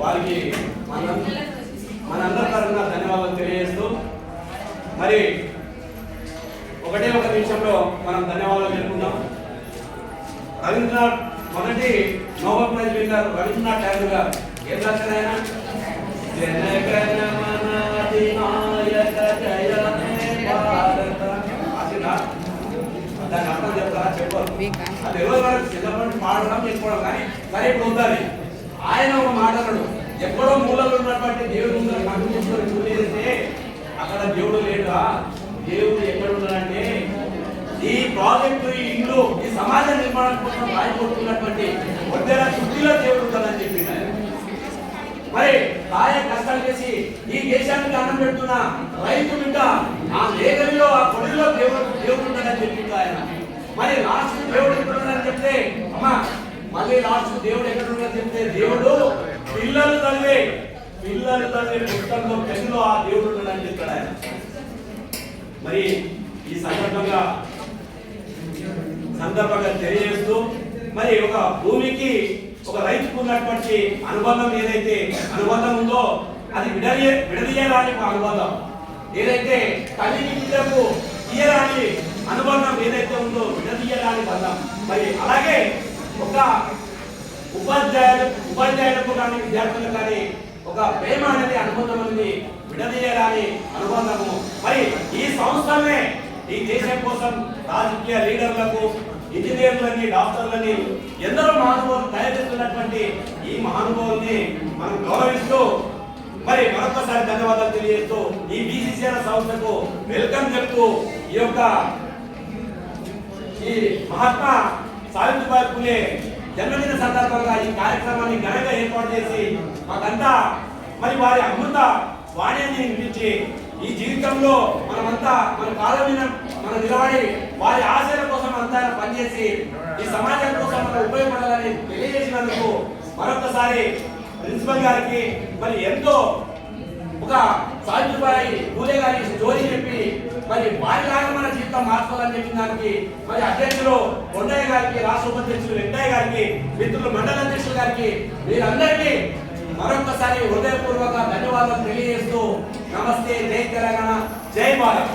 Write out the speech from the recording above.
వారికి మన మనందరి తరఫున ధన్యవాదాలు తెలియజేస్తూ మరి ఒకటే ఒక నిమిషంలో మనం ధన్యవాదాలు తెలుపుకుందాం రవీంద్రనాథ్ మొదటి Nobel prize winner Rabindranath Tagore garu. ఏం రాశారు ఆయన? జనగణమన దాని అర్థం చెప్తారా? చెప్పరు అది ఎవరు వరకు చిన్నప్పటి పాడడం చెప్పుకోవడం కానీ మరి ఇప్పుడు ఉండాలి. ఆయన ఒక మాట అన్నాడు. ఎక్కడో మూలలో ఉన్నటువంటి దేవుడు ఉందని కన్ను అక్కడ దేవుడు లేడా దేవుడు ఎక్కడ ఉన్నాడంటే ఈ ప్రాజెక్టు ఈ ఇల్లు ఈ సమాజ నిర్మాణం కోసం రాయిపోతున్నటువంటి ఒడ్డెల చుట్టిలో దేవుడు ఉందని చెప్పిండు మరి తాయ కష్టాలు చేసి ఈ దేశానికి అన్నం పెడుతున్న రైతు బిడ్డ ఆ లేఖనిలో ఆ కొడిలో దేవుడు దేవుడు ఉందని చెప్పిండు ఆయన. మరి లాస్ట్ దేవుడు ఎక్కడ ఉన్నాడని చెప్తే అమ్మా మళ్ళీ లాస్ట్ దేవుడు ఎక్కడ ఉన్నాడని చెప్తే దేవుడు పిల్లలు తల్లి పిల్లలు పుస్తకంలో పెన్నులో ఆ దేవుడు ఉన్నాడని చెప్తాడు ఆయన. మరి ఈ సందర్భంగా సందర్భంగా తెలియజేస్తూ మరి ఒక భూమికి ఒక రైతుకు ఉన్నటువంటి అనుబంధం ఏదైతే అనుబంధం ఉందో అది విడదీయ విడదీయరాని ఒక అనుబంధం. ఏదైతే తల్లికి బిడ్డకు తీయరాని అనుబంధం ఏదైతే ఉందో విడదీయరాని బంధం. మరి అలాగే ఒక ఉపాధ్యాయులు ఉపాధ్యాయులకు కానీ విద్యార్థులకు కానీ ఒక ప్రేమ అనేది అనుబంధం అనేది విడదీయాలని అనుబంధము. మరి ఈ సంస్థలనే ఈ దేశం కోసం రాజకీయ లీడర్లకు ఇంజనీర్లని డాక్టర్లని ఎందరో మహానుభావులు తయారు చేస్తున్నటువంటి ఈ మహానుభావుల్ని మనం గౌరవిస్తూ మరి మరొకసారి ధన్యవాదాలు తెలియజేస్తూ ఈ బీసీసీఆర్ సంస్థకు వెల్కమ్ చెప్తూ ఈ యొక్క ఈ మహాత్మా సావిత్రిబాయి పూలే జన్మదిన సందర్భంగా ఈ కార్యక్రమాన్ని ఘనంగా ఏర్పాటు చేసి మాకంతా మరి వారి అమృత వాణ్యాన్ని వినిపించి ఈ జీవితంలో మనమంతా మన కాలం మీద మనం నిలబడి వారి ఆశల కోసం అంతా పనిచేసి ఈ సమాజం కోసం మనం ఉపయోగపడాలని తెలియజేసినందుకు మరొకసారి ప్రిన్సిపల్ గారికి మరి ఎంతో ఒక సావిత్రిబాయి పూజ గారి స్టోరీ చెప్పి మరి వారిలాగా మన జీవితం మార్చుకోవాలని చెప్పిన దానికి మరి అధ్యక్షులు కొండయ్య గారికి రాష్ట్ర ఉపాధ్యక్షులు వెంకయ్య గారికి మిత్రులు మండల అధ్యక్షులు గారికి మీరందరికీ మరొకసారి హృదయపూర్వక ధన్యవాదాలు తెలియజేస్తూ నమస్తే జై తెలంగాణ జై భారత్.